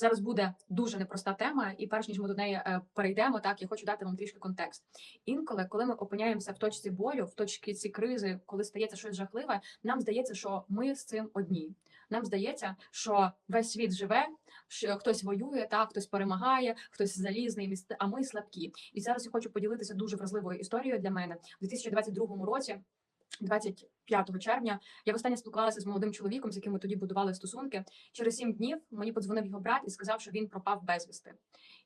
Зараз буде дуже непроста тема, і перш ніж ми до неї е, перейдемо, так я хочу дати вам трішки контекст. Інколи, коли ми опиняємося в точці болю, в точці ці кризи, коли стається щось жахливе, нам здається, що ми з цим одні. Нам здається, що весь світ живе, що хтось воює, так хтось перемагає, хтось залізний, міст- а ми слабкі. І зараз я хочу поділитися дуже вразливою історією для мене у 2022 році. 25 червня я востаннє спілкувалася з молодим чоловіком, з яким ми тоді будували стосунки. Через сім днів мені подзвонив його брат і сказав, що він пропав безвісти.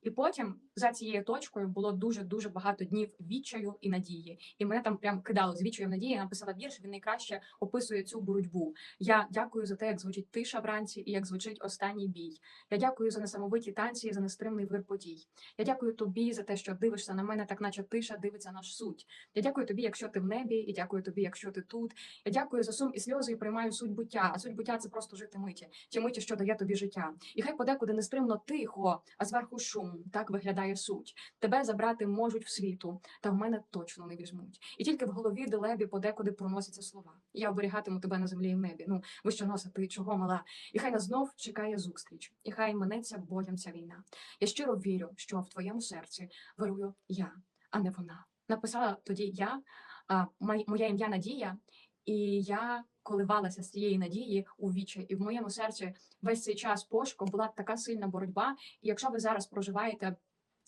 І потім за цією точкою було дуже дуже багато днів відчаю і надії. І мене там прям кидало з відчаю в надії. Я написала вірш. Він найкраще описує цю боротьбу. Я дякую за те, як звучить тиша вранці і як звучить останній бій. Я дякую за несамовиті танці і за нестримний вир подій. Я дякую тобі за те, що дивишся на мене, так наче тиша дивиться наш суть. Я дякую тобі, якщо ти в небі, і дякую тобі, якщо ти тут. Я дякую за сум і сльози і приймаю суть буття. А суть буття це просто жити миті, ті миті, що дає тобі життя. І хай подекуди нестримно тихо, а зверху шум. Так виглядає суть. Тебе забрати можуть в світу, та в мене точно не візьмуть. І тільки в голові делебі подекуди проносяться слова. Я оберігатиму тебе на землі і в небі. Ну ви що носа, ти чого мала? І хай нас знов чекає зустріч, і хай минеться болем ця війна. Я щиро вірю, що в твоєму серці вирую я, а не вона. Написала тоді я, а, моє ім'я Надія, і я коливалася з цієї надії у вічі. І в моєму серці весь цей час пошуку була така сильна боротьба. І якщо ви зараз проживаєте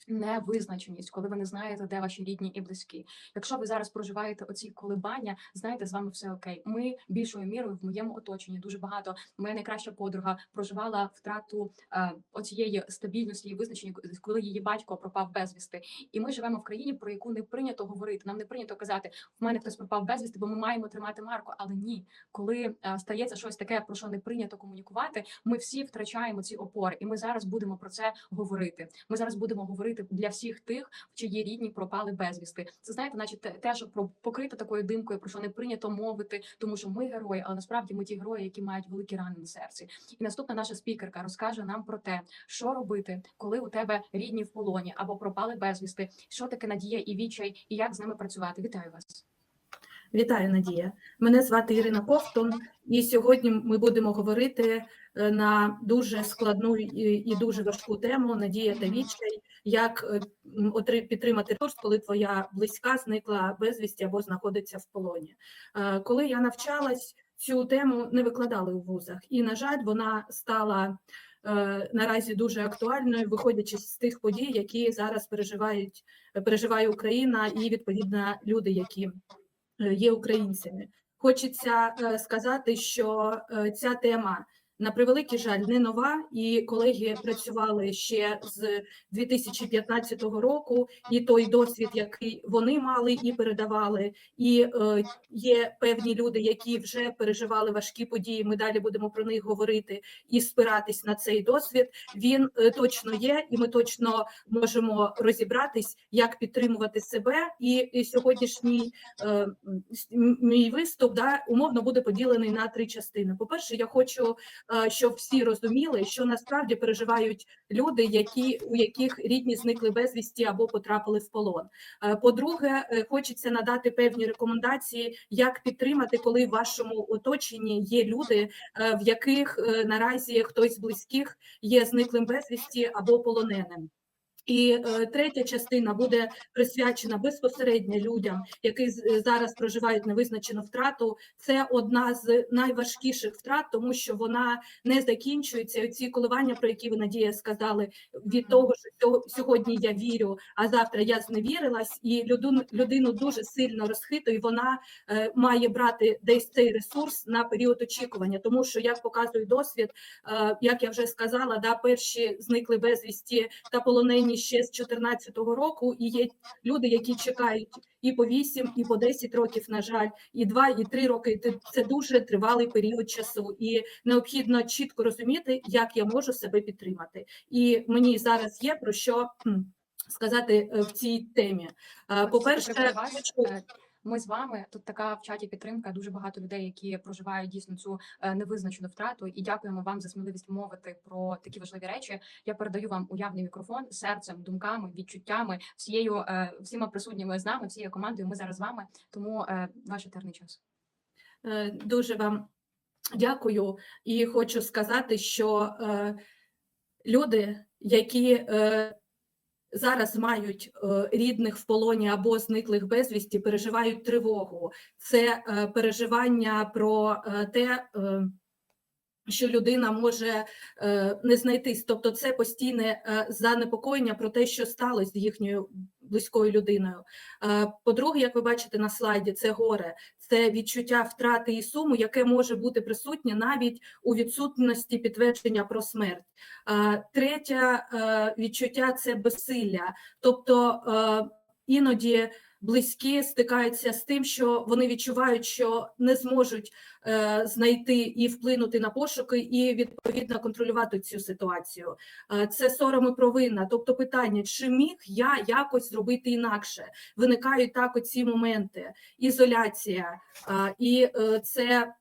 невизначеність, коли ви не знаєте, де ваші рідні і близькі. Якщо ви зараз проживаєте оці колебання, знаєте, з вами все окей. Ми більшою мірою в моєму оточенні дуже багато. Моя найкраща подруга проживала втрату е, оцієї стабільності і визначення, коли її батько пропав безвісти. І ми живемо в країні, про яку не прийнято говорити. Нам не прийнято казати, в мене хтось пропав безвісти, бо ми маємо тримати марку. Але ні, коли е, стається щось таке, про що не прийнято комунікувати, ми всі втрачаємо ці опори, і ми зараз будемо про це говорити. Ми зараз будемо говорити для всіх тих, чиї рідні пропали безвісти. Це знаєте, наче те, те, про покрите такою димкою, про що не прийнято мовити, тому що ми герої, але насправді ми ті герої, які мають великі рани на серці. І наступна наша спікерка розкаже нам про те, що робити, коли у тебе рідні в полоні або пропали безвісти, що таке надія і відчай, і як з ними працювати. Вітаю вас. Вітаю, Надія. Мене звати Ірина Ковтун, і сьогодні ми будемо говорити е, на дуже складну і дуже важку тему Надія та відчай, як е, підтримати ресурс, коли твоя близька зникла безвісті або знаходиться в полоні. Е, Коли я навчалась, цю тему не викладали у вузах, і на жаль, вона стала. е, Наразі дуже актуальною, виходячи з тих подій, які зараз переживають переживає Україна, і відповідно люди, які є українцями. Хочеться сказати, що ця тема на превеликий жаль не нова, і колеги працювали ще з 2015 року, і той досвід, який вони мали і передавали, і е, є певні люди, які вже переживали важкі події. Ми далі будемо про них говорити і спиратись на цей досвід. Він е, точно є, і ми точно можемо розібратись, як підтримувати себе. І, і сьогоднішній е, мій виступ да, умовно буде поділений на три частини. По-перше, я хочу, щоб всі розуміли, що насправді переживають люди, які у яких рідні зникли безвісті або потрапили в полон. Е, По-друге, е, хочеться надати певні рекомендації, як підтримати, коли в вашому оточенні є люди, е, в яких наразі хтось з близьких є зниклим безвісті або полоненим. І е, третя частина буде присвячена безпосередньо людям, які е, зараз проживають невизначену втрату. Це одна з найважкіших втрат, тому що вона не закінчується. Ці коливання, про які ви Надія сказали, від того, що сьо- сьогодні я вірю, а завтра я зневірилась, і людину, людину дуже сильно розхитує. Вона е, має брати десь цей ресурс на період очікування, тому що як показує досвід, е, як я вже сказала, да перші зникли безвісті та полонені ще з 14-го року, і є люди, які чекають і по 8, і по 10 років, на жаль, і 2, і 3 роки. Це- дуже тривалий період часу, і необхідно чітко розуміти, як я можу себе підтримати. І мені зараз є про що сказати е, в цій темі. Е, По-перше, хочу- е, Ми з вами тут така в чаті підтримка. Дуже багато людей, які проживають дійсно цю е, невизначену втрату. І дякуємо вам за сміливість мовити про такі важливі речі. Я передаю вам уявний мікрофон серцем, думками, відчуттями, всією е, всіма присутніми з нами, всією командою. Ми зараз з вами. Тому е, ваш етерний час. Дуже вам дякую і хочу сказати, що люди, які зараз мають е, рідних в полоні або зниклих безвісті, переживають тривогу. Це е, переживання про е, те. Що людина може не знайтись, тобто це постійне занепокоєння про те, що сталося з їхньою близькою людиною. По-друге, як ви бачите на слайді, це горе, це відчуття втрати і суму, яке може бути присутнє навіть у відсутності підтвердження про смерть. Третє е, відчуття це безсилля, тобто е, іноді близькі стикаються з тим, що вони відчувають, що не зможуть е, знайти і вплинути на пошуки, і відповідно контролювати цю ситуацію. Е, це сором і провина. Тобто, питання, чи міг я якось зробити інакше? Виникають так оці моменти, ізоляція, е, і е, це.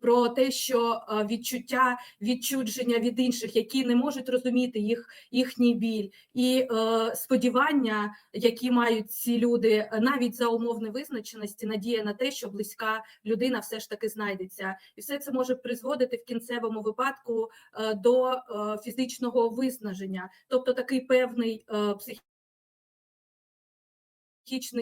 Про те, що е, відчуття відчудження від інших, які не можуть розуміти їх їхній біль, і е, сподівання, які мають ці люди, навіть за умов невизначеності, надія на те, що близька людина все ж таки знайдеться, і все це може призводити в кінцевому випадку е, до е, фізичного виснаження, тобто такий певний е, психічний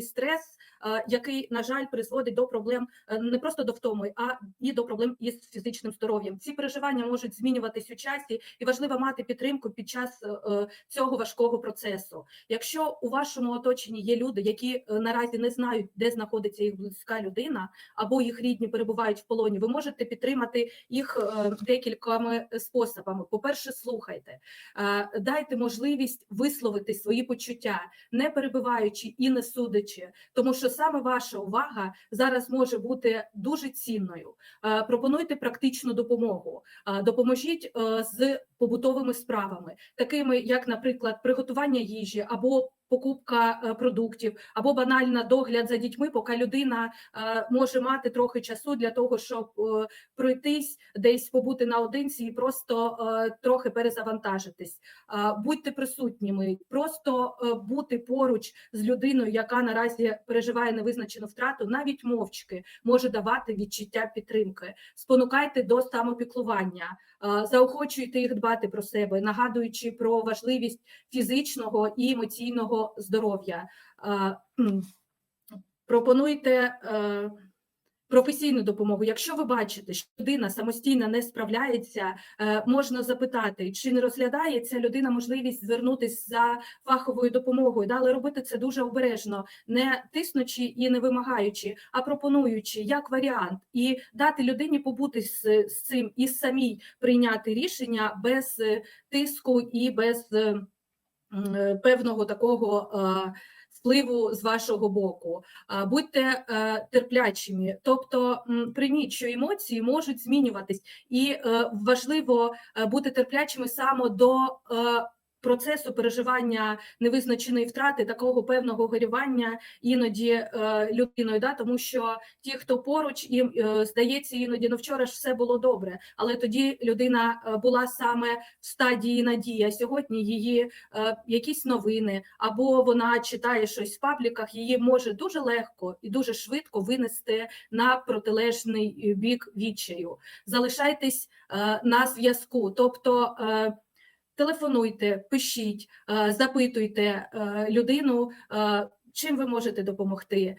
стрес, е, який, на жаль, призводить до проблем е, не просто до втоми, а і до проблем із фізичним здоров'ям. Ці переживання можуть змінюватись у часі, і важливо мати підтримку під час е, цього важкого процесу. Якщо у вашому оточенні є люди, які наразі не знають, де знаходиться їх близька людина, або їх рідні перебувають в полоні, ви можете підтримати їх декількома способами. По-перше, слухайте, е, дайте можливість висловити свої почуття, не перебиваючи і не судячи, тому що саме ваша увага зараз може бути дуже цінною. Е, Пропонуйте практичну допомогу, Е, допоможіть е, з побутовими справами, такими як, наприклад, приготування їжі або покупка е, продуктів, або банально догляд за дітьми, поки людина е, може мати трохи часу для того, щоб е, пройтись, десь побути наодинці і просто трохи перезавантажитись. Будьте присутніми, просто бути поруч з людиною, яка наразі переживає невизначену втрату, навіть мовчки може давати відчуття підтримки. Спонукайте до самопіклування, заохочуйте їх дбати про себе, нагадуючи про важливість фізичного і емоційного здоров'я. Пропонуйте е, професійну допомогу. Якщо ви бачите, що людина самостійно не справляється, е, можна запитати, чи не розглядає ця людина можливість звернутися за фаховою допомогою, да, але робити це дуже обережно, не тиснучи і не вимагаючи, а пропонуючи як варіант, і дати людині побути з, цим і самій прийняти рішення без е, тиску і без е, певного такого. Впливу з вашого боку, будьте е, терплячими, тобто прийміть, що емоції можуть змінюватись, і е, важливо е, бути терплячими саме до процесу переживання невизначеної втрати, такого певного горювання іноді е, людиною, да, тому що ті, хто поруч, їм е, здається, іноді ну вчора ж все було добре, але тоді людина е, була саме в стадії надії. а Сьогодні її е, якісь новини, або вона читає щось в пабліках, її може дуже легко і дуже швидко винести на протилежний бік відчаю. Залишайтесь е, на зв'язку, тобто. е, Телефонуйте, пишіть, е, запитуйте е, людину, е, чим ви можете допомогти,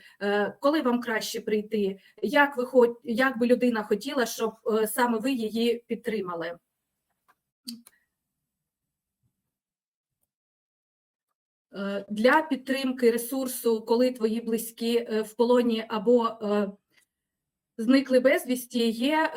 коли вам краще прийти, як ви як би людина хотіла, щоб саме ви її підтримали. Для підтримки ресурсу, коли твої близькі в полоні або зникли безвісті, є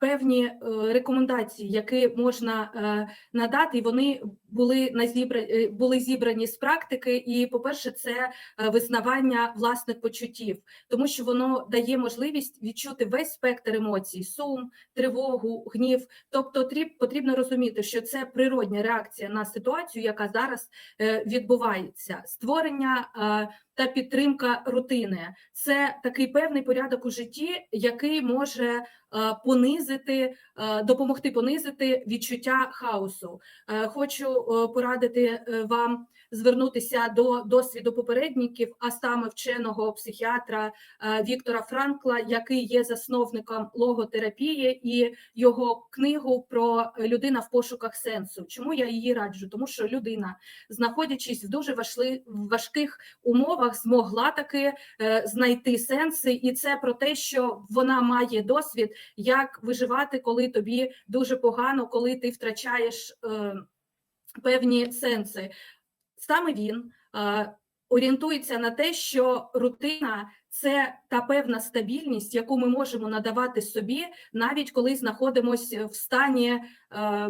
певні е, рекомендації, які можна е, надати, і вони були на зібра... е, були зібрані з практики. І, по-перше, це визнавання власних почуттів, тому що воно дає можливість відчути весь спектр емоцій: сум, тривогу, гнів. Тобто, тріб- потрібно розуміти, що це природня реакція на ситуацію, яка зараз відбувається. Створення та підтримка рутини це такий певний порядок у житті, який може е, понизити, е, допомогти понизити відчуття хаосу. Е, Хочу порадити вам звернутися до досвіду попередників, а саме вченого психіатра е, Віктора Франкла, який є засновником логотерапії, і його книгу про людина в пошуках сенсу. Чому я її раджу? Тому що людина, знаходячись в дуже важких умовах, змогла таки е, знайти сенси, і це про те, що вона має досвід, як виживати, коли тобі дуже погано, коли ти втрачаєш е, певні сенси. Саме він е, орієнтується на те, що рутина це та певна стабільність, яку ми можемо надавати собі, навіть коли знаходимося в стані е,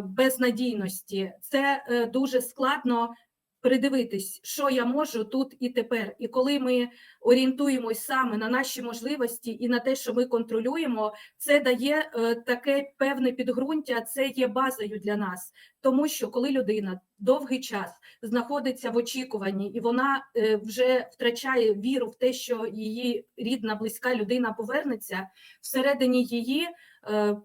безнадійності. Це е, дуже складно придивитись, що я можу тут і тепер. І коли ми орієнтуємось саме на наші можливості і на те, що ми контролюємо, це дає е, таке певне підґрунтя, це є базою для нас. Тому що коли людина довгий час знаходиться в очікуванні, і вона е, вже втрачає віру в те, що її рідна, близька людина повернеться, всередині її е,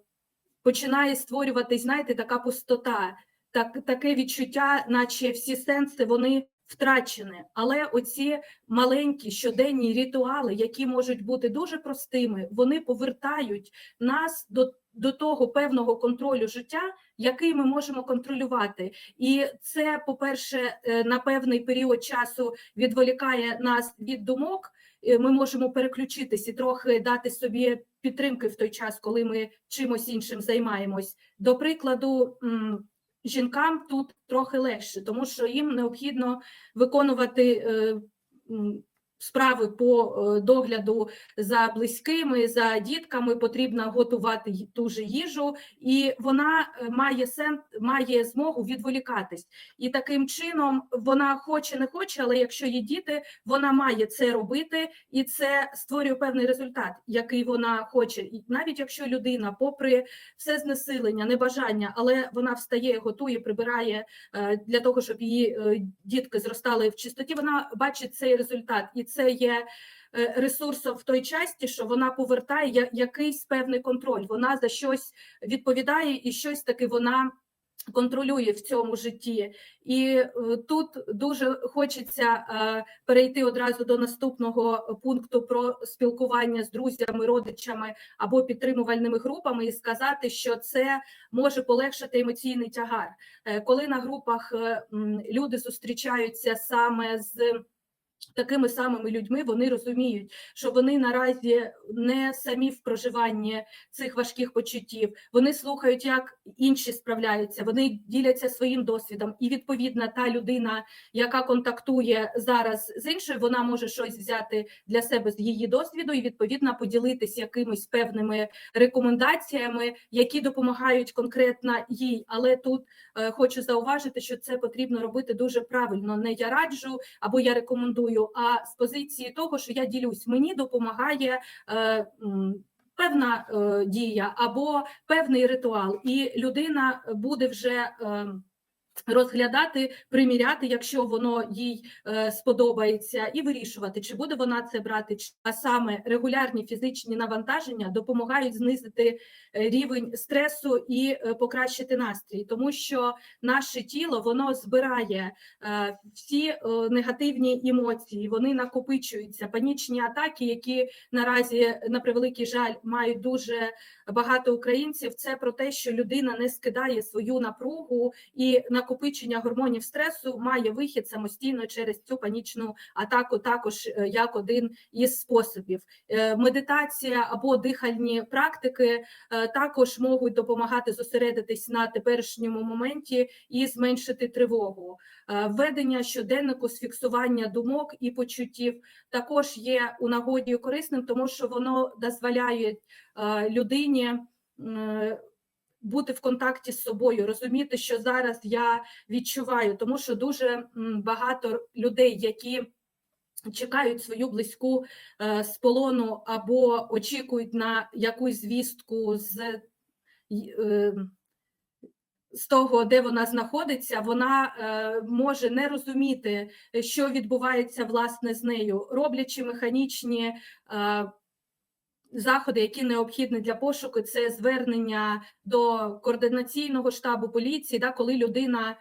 починає створюватись, знаєте, така пустота, так, таке відчуття, наче всі сенси вони втрачені. Але оці маленькі щоденні ритуали, які можуть бути дуже простими, вони повертають нас до, до того певного контролю життя, який ми можемо контролювати. І це, по-перше, е, на певний період часу відволікає нас від думок. Е, Ми можемо переключитись і трохи дати собі підтримки в той час, коли ми чимось іншим займаємось. До прикладу, жінкам тут трохи легше, тому що їм необхідно виконувати е, справи по е, догляду за близькими, за дітками. Потрібно готувати ту же їжу, і вона е, має сен, має змогу відволікатись. І таким чином вона хоче не хоче, але якщо є діти, вона має це робити, і це створює певний результат, який вона хоче. І навіть якщо людина, попри все знесилення, небажання, але вона встає, готує, прибирає е, для того, щоб її дітки зростали в чистоті, вона бачить цей результат, і це є. е, Ресурсом в той часті, що вона повертає якийсь певний контроль. Вона за щось відповідає, і щось таки вона контролює в цьому житті. І е, тут дуже хочеться е, перейти одразу до наступного пункту про спілкування з друзями, родичами або підтримувальними групами, і сказати, що це може полегшити емоційний тягар. Коли на групах люди зустрічаються саме з такими самими людьми, вони розуміють, що вони наразі не самі в проживанні цих важких почуттів. Вони слухають, як інші справляються, вони діляться своїм досвідом. І відповідно, та людина, яка контактує зараз з іншою, вона може щось взяти для себе з її досвіду і відповідно поділитись якимись певними рекомендаціями, які допомагають конкретно їй. Але тут е, хочу зауважити, що це потрібно робити дуже правильно. Не я раджу або я рекомендую, а з позиції того, що я ділюсь, мені допомагає. Е, Певна е, дія або певний ритуал, і людина буде вже е, розглядати, приміряти, якщо воно їй е, сподобається, і вирішувати, чи буде вона це брати, а саме регулярні фізичні навантаження допомагають знизити е, рівень стресу і е, покращити настрій, тому що наше тіло воно збирає е, всі е, негативні емоції, вони накопичуються, панічні атаки, які наразі на превеликий жаль мають дуже багато українців. Це про те, що людина не скидає свою напругу і накопичення гормонів стресу має вихід самостійно через цю панічну атаку, також е, як один із способів. Е, Медитація або дихальні практики е, також можуть допомагати зосередитись на теперішньому моменті і зменшити тривогу. Введення щоденнику з фіксування думок і почуттів також є у нагоді корисним, тому що воно дозволяє людині. Бути в контакті з собою, розуміти, що зараз я відчуваю, тому що дуже багато людей, які чекають свою близьку е, з полону або очікують на якусь звістку з, е, з того, де вона знаходиться, вона е, може не розуміти, що відбувається власне з нею, роблячи механічні. Заходи, які необхідні для пошуку, це звернення до координаційного штабу поліції, да, коли людина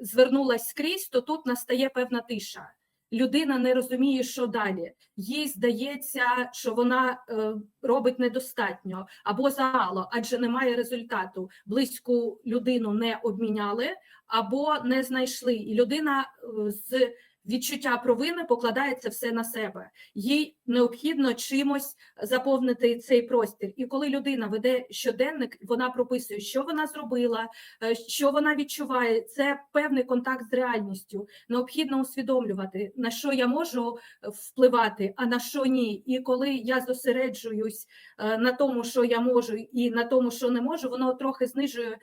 звернулась скрізь, то тут настає певна тиша. Людина не розуміє, що далі. Їй здається, що вона е, робить недостатньо або замало, адже немає результату. Близьку людину не обміняли або не знайшли. І людина е, з відчуття провини покладає це все на себе. Їй необхідно чимось заповнити цей простір. І коли людина веде щоденник, вона прописує, що вона зробила, е, що вона відчуває. Це певний контакт з реальністю. Необхідно усвідомлювати, на що я можу е, впливати, а на що ні. І коли я зосереджуюсь е, на тому, що я можу, і на тому, що не можу, воно трохи знижує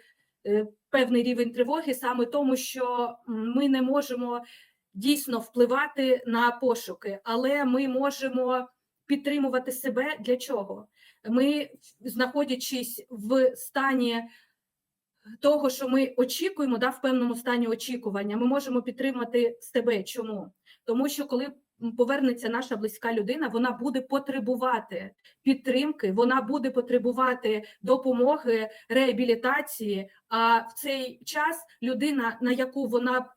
певний рівень тривоги, саме тому, що ми не можемо дійсно впливати на пошуки, але ми можемо підтримувати себе для чого? Ми, знаходячись в стані того, що ми очікуємо, да, в певному стані очікування, ми можемо підтримати себе. Чому? Тому що коли повернеться наша близька людина, вона буде потребувати підтримки, вона буде потребувати допомоги, реабілітації. А в цей час людина, на яку вона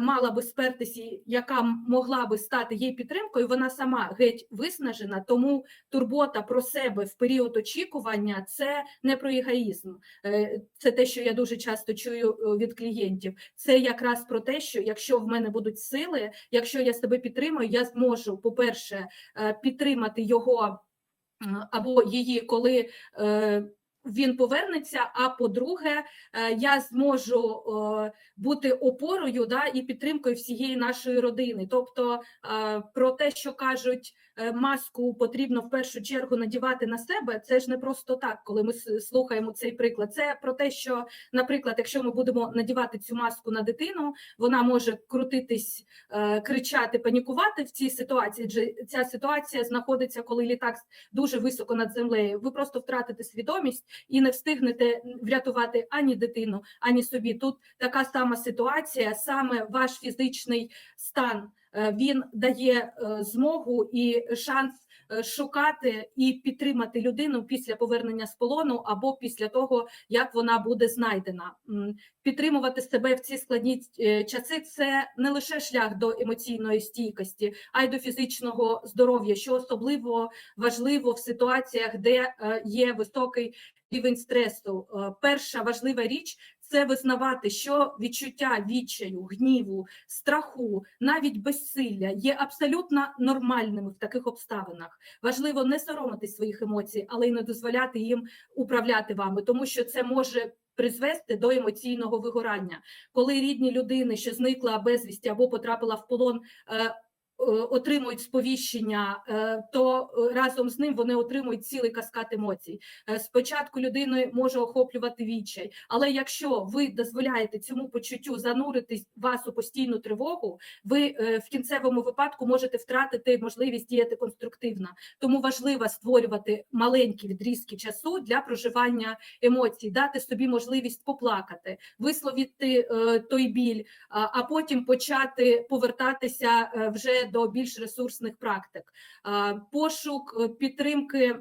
мала би спертися, яка могла би стати їй підтримкою, вона сама геть виснажена. Тому турбота про себе в період очікування це не про егоїзм. Е, Це те, що я дуже часто чую е, від клієнтів. Це якраз про те, що якщо в мене будуть сили, якщо я себе підтримую, я зможу, по-перше, е, підтримати його або її, коли е, він повернеться. А по-друге, е, я зможу е, бути опорою да, і підтримкою всієї нашої родини. Тобто е, про те, що кажуть, маску потрібно в першу чергу надівати на себе, це ж не просто так, коли ми слухаємо цей приклад. Це про те, що, наприклад, якщо ми будемо надівати цю маску на дитину, вона може крутитись, кричати, панікувати в цій ситуації. Адже ця ситуація знаходиться, коли літак дуже високо над землею. Ви просто втратите свідомість і не встигнете врятувати ані дитину, ані собі. Тут така сама ситуація, саме ваш фізичний стан. е, Він дає е, змогу і шанс е, шукати і підтримати людину після повернення з полону або після того, як вона буде знайдена. Підтримувати себе в ці складні е, часи це не лише шлях до емоційної стійкості, а й до фізичного здоров'я, що особливо важливо в ситуаціях, де е, є високий рівень стресу. Е, Перша важлива річ це визнавати, що відчуття відчаю, гніву, страху, навіть безсилля є абсолютно нормальними в таких обставинах. Важливо не соромитись своїх емоцій, але й не дозволяти їм управляти вами, тому що це може. Призвести до емоційного вигорання, коли рідні людини, що зникла безвісті або потрапила в полон, е, отримують сповіщення, е, то е, разом з ним вони отримують цілий каскад емоцій. Е, Спочатку людини може охоплювати відчай, але якщо ви дозволяєте цьому почуттю зануритись вас у постійну тривогу, ви е, в кінцевому випадку можете втратити можливість діяти конструктивно. Тому важливо створювати маленькі відрізки часу для проживання емоцій, дати собі можливість поплакати, висловити е, той біль, а, потім почати повертатися е, вже до більш ресурсних практик. Пошук е, підтримки.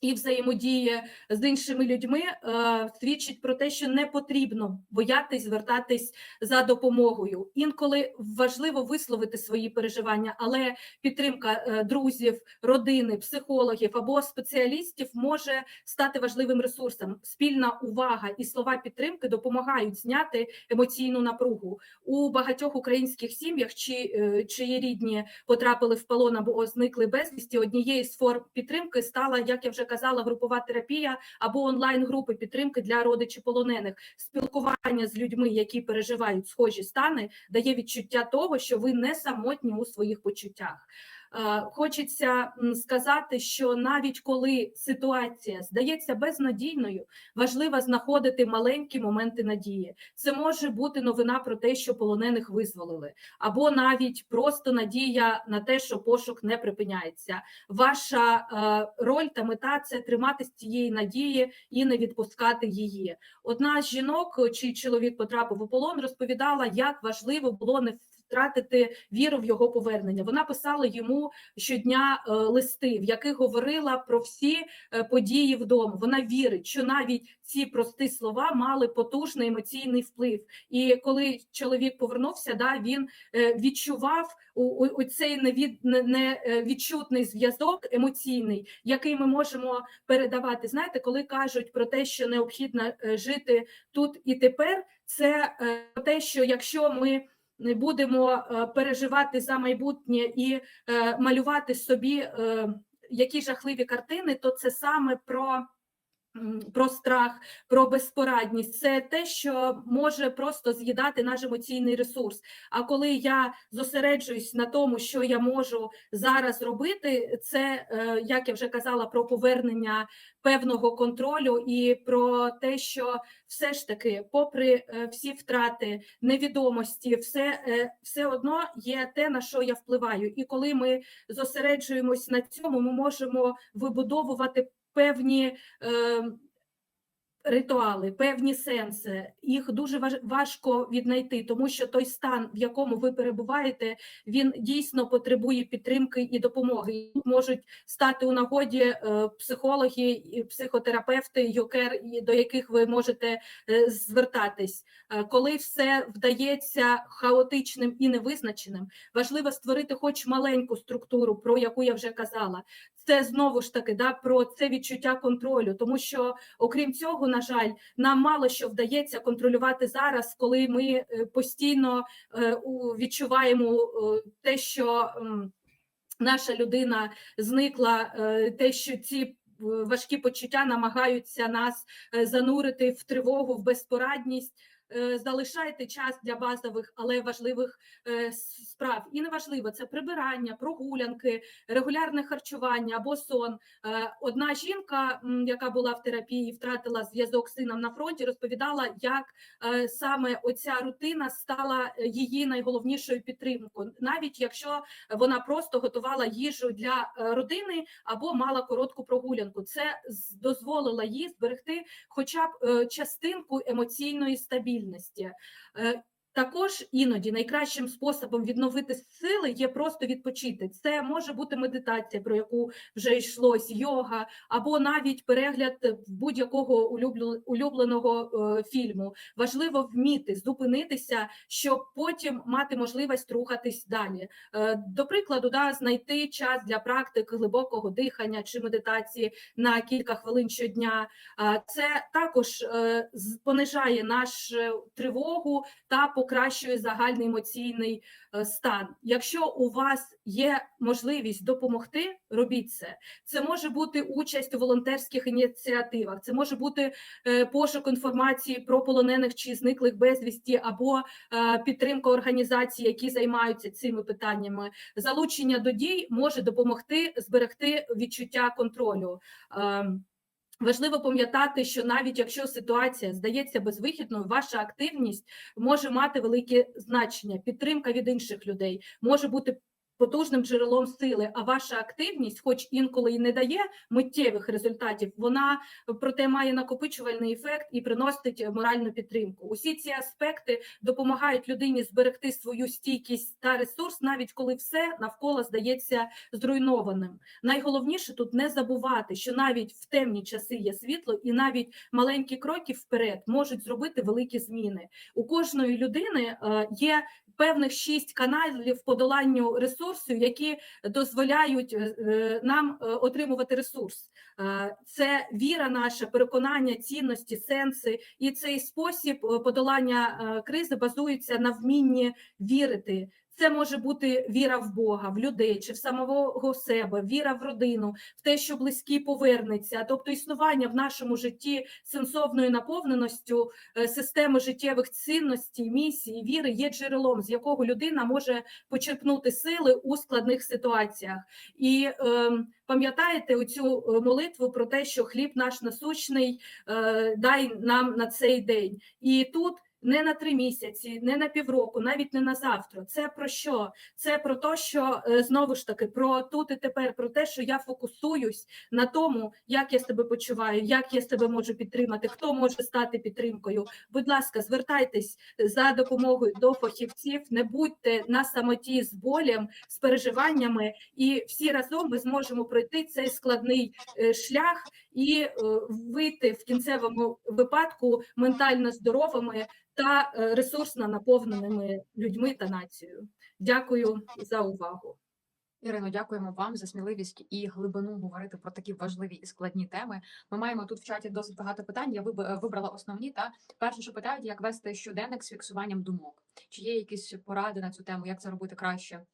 І взаємодія з іншими людьми е, свідчить про те, що не потрібно боятись звертатись за допомогою. Інколи важливо висловити свої переживання, але підтримка е, друзів, родини, психологів або спеціалістів може стати важливим ресурсом. Спільна увага і слова підтримки допомагають зняти емоційну напругу у багатьох українських сім'ях, чи е, чиї рідні потрапили в полон або зникли безвісті. Однією з форм підтримки стала, як я вже казала, групова терапія або онлайн-групи підтримки для родичів полонених. Спілкування з людьми, які переживають схожі стани, дає відчуття того, що ви не самотні у своїх почуттях. Е, Хочеться сказати, що навіть коли ситуація здається безнадійною, важливо знаходити маленькі моменти надії. Це може бути новина про те, що полонених визволили, або навіть просто надія на те, що пошук не припиняється. Ваша е, роль та мета це триматись цієї надії і не відпускати її. Одна з жінок, чий чоловік потрапив у полон, розповідала, як важливо було не втратити віру в його повернення. Вона писала йому щодня е, листи, в яких говорила про всі е, події вдома. Вона вірить, що навіть ці прості слова мали потужний емоційний вплив. І коли чоловік повернувся, да він е, відчував у, у, у цей невід, не, не, е, відчутний зв'язок емоційний, який ми можемо передавати. Знаєте, коли кажуть про те, що необхідно жити тут і тепер, це про те, що якщо ми не будемо е, переживати за майбутнє і е, малювати собі е, які жахливі картини, то це саме про. Про страх, про безпорадність це те, що може просто з'їдати наш емоційний ресурс. А коли я зосереджуюсь на тому, що я можу зараз робити, це е, як я вже казала, про повернення певного контролю і про те, що все ж таки, попри е, всі втрати, невідомості, все, е, все одно є те, на що я впливаю. І коли ми зосереджуємось на цьому, ми можемо вибудовувати певні. Е, Ритуали, певні сенси, їх дуже важко віднайти, тому що той стан, в якому ви перебуваєте, він дійсно потребує підтримки і допомоги. Тут можуть стати у нагоді е, психологи, психотерапевти, юкер, до яких ви можете е, звертатись. Е, Коли все вдається хаотичним і невизначеним, важливо створити хоч маленьку структуру, про яку я вже казала. Це знову ж таки да, про це відчуття контролю, тому що, окрім цього, на жаль, нам мало що вдається контролювати зараз, коли ми е, постійно е, відчуваємо е, те, що наша людина зникла, те, що ці важкі почуття намагаються нас занурити в тривогу, в безпорадність. Е, Залишайте час для базових, але важливих е, справ. І неважливо, це прибирання, прогулянки, регулярне харчування або сон. Е, Одна жінка, яка була в терапії, втратила зв'язок з сином на фронті, розповідала, як саме оця рутина стала її найголовнішою підтримкою, навіть якщо вона просто готувала їжу для родини або мала коротку прогулянку. Це дозволило їй зберегти хоча б частинку емоційної стабільності. Е, Також іноді найкращим способом відновити сили є просто відпочити. Це може бути медитація, про яку вже йшлось, йога, або навіть перегляд будь-якого улюбленого е, фільму. Важливо вміти зупинитися, щоб потім мати можливість рухатись далі. Е, До прикладу, да, знайти час для практик глибокого дихання чи медитації на кілька хвилин щодня. Це також е, понижає нашу тривогу та покращує загальний емоційний е, стан. Якщо у вас є можливість допомогти, робіть це. Це може бути участь у волонтерських ініціативах, це може бути е, пошук інформації про полонених чи зниклих безвісті, або е, підтримка організацій, які займаються цими питаннями. Залучення до дій може допомогти зберегти відчуття контролю. Важливо пам'ятати, що навіть якщо ситуація здається безвихідною, ваша активність може мати велике значення. Підтримка від інших людей може бути потужним джерелом сили. А ваша активність, хоч інколи і не дає миттєвих результатів, вона проте має накопичувальний ефект і приносить моральну підтримку. Усі ці аспекти допомагають людині зберегти свою стійкість та ресурс, навіть коли все навколо здається зруйнованим. Найголовніше тут не забувати, що навіть в темні часи є світло, і навіть маленькі кроки вперед можуть зробити великі зміни. У кожної людини е, є певних шість каналів подоланню ресурсу, які дозволяють е, е, нам е, отримувати ресурс. Це віра наша, переконання, цінності, сенси, і цей спосіб подолання кризи базується на вмінні вірити. Це може бути віра в Бога, в людей чи в самого себе, віра в родину, в те, що близький повернеться, тобто існування в нашому житті сенсовною наповненістю е, системи життєвих цінностей, місії, віри є джерелом, з якого людина може почерпнути сили у складних ситуаціях. І е, пам'ятаєте оцю е, молитву про те, що хліб наш насущний е, дай нам на цей день. І тут не на три місяці, не на півроку, навіть не на завтра. Це про що? Це про те, що е, знову ж таки про тут і тепер, про те, що я фокусуюсь на тому, як я себе почуваю, як я себе можу підтримати, хто може стати підтримкою. Будь ласка, звертайтесь за допомогою до фахівців, не будьте на самоті з болем, з переживаннями, і всі разом ми зможемо пройти цей складний е, шлях і е, вийти в кінцевому випадку ментально здоровими та е, ресурсно наповненими людьми та нацією. Дякую за увагу. Ірино, дякуємо вам за сміливість і глибину говорити про такі важливі і складні теми. Ми маємо тут в чаті досить багато питань. Я е, вибрала основні. Та перше, що питають, як вести щоденник з фіксуванням думок. Чи є якісь поради на цю тему, як це робити краще?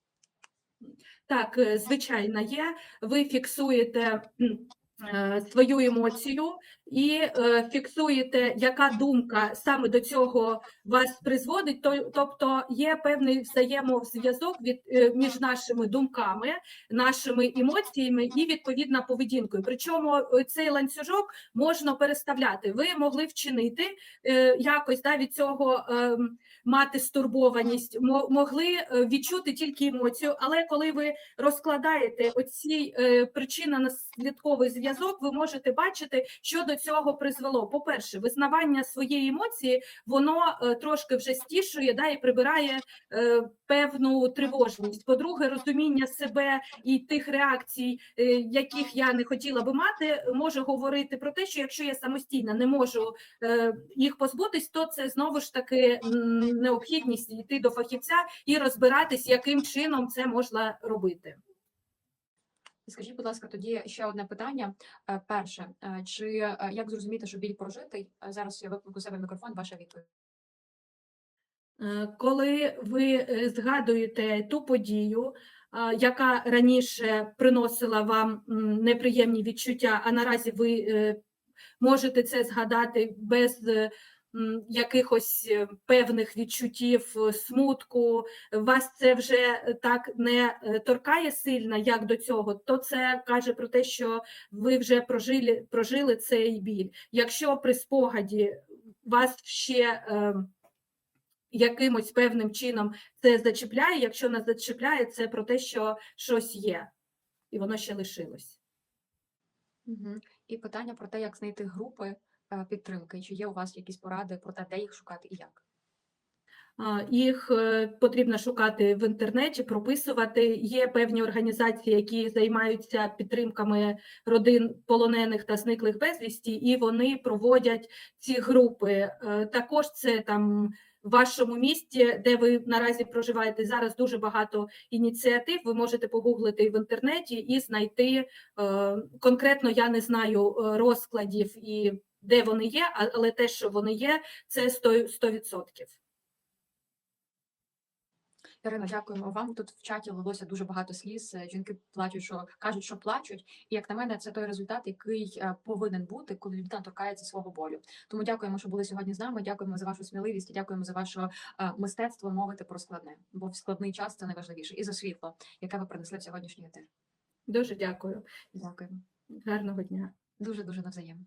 Так, звичайно, є. Ви фіксуєте свою емоцію і е, фіксуєте, яка думка саме до цього вас призводить. То- Тобто є певний взаємозв'язок від е, між нашими думками, нашими емоціями і відповідна поведінкою. Причому е, цей ланцюжок можна переставляти. Ви могли вчинити е, якось да, від цього. ем, Мати стурбованість, мо- могли е, відчути тільки емоцію, але коли ви розкладаєте оцій е, причинно-наслідковий зв'язок, ви можете бачити, що до цього призвело. По-перше, визнавання своєї емоції воно е, трошки вже стішує да, і прибирає е, певну тривожність. По-друге, розуміння себе і тих реакцій, е, яких я не хотіла би мати, може говорити про те, що якщо я самостійно не можу е, їх позбутись, то це знову ж таки необхідність йти до фахівця і розбиратись, яким чином це можна робити. Скажіть, будь ласка, тоді ще одне питання. Е, Перше, е, чи е, як зрозуміти, що біль прожитий? Зараз я вимкну себе мікрофон. Ваша відповідь. Коли ви згадуєте ту подію, яка раніше приносила вам неприємні відчуття, а наразі ви можете це згадати без якихось е, певних відчуттів е, смутку, вас це вже е, так не торкає сильно, як до цього, то це каже про те, що ви вже прожили, прожили цей біль. Якщо при спогаді вас ще якимось певним чином це зачіпляє. Якщо не зачіпляє, це про те, що щось є, і воно ще лишилось. Угу. І питання про те, як знайти групи підтримки. Чи є у вас якісь поради про те, де їх шукати і як? Їх е, потрібно шукати в інтернеті, прописувати. Є певні організації, які займаються підтримками родин полонених та зниклих безвісті, і вони проводять ці групи. Е, Також це там в вашому місті, де ви наразі проживаєте. Зараз дуже багато ініціатив. Ви можете погуглити в інтернеті і знайти е, конкретно. Я не знаю е, розкладів і де вони є, але те, що вони є, це 100%. 100%. Дякуємо вам. Тут в чаті лилося дуже багато сліз. Е, Жінки плачуть, що кажуть, що плачуть. І як на мене, це той результат, який е, повинен бути, коли людина торкається свого болю. Тому дякуємо, що були сьогодні з нами. Дякуємо за вашу сміливість і дякуємо за ваше е, мистецтво мовити про складне, бо в складний час це найважливіше. І за світло, яке ви принесли в сьогоднішній етер. Дуже дякую. Дякуємо. Гарного дня. Дуже дуже навзаєм.